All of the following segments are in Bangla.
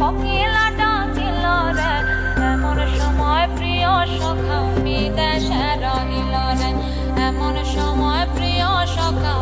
কোকিলা ডাকিল রে এমন সময় প্রিয় সখা বিদেশে রে। সময় প্রিয় সখা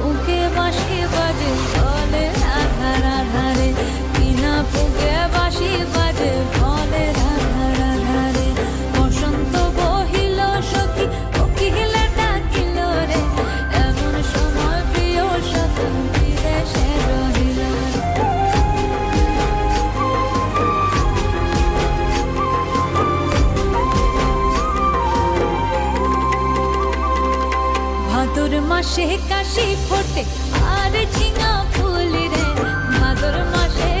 ওকে বাসে মাসে কাশি ফোটে। আর ঝিঙা ফুল রে মাদর মাসে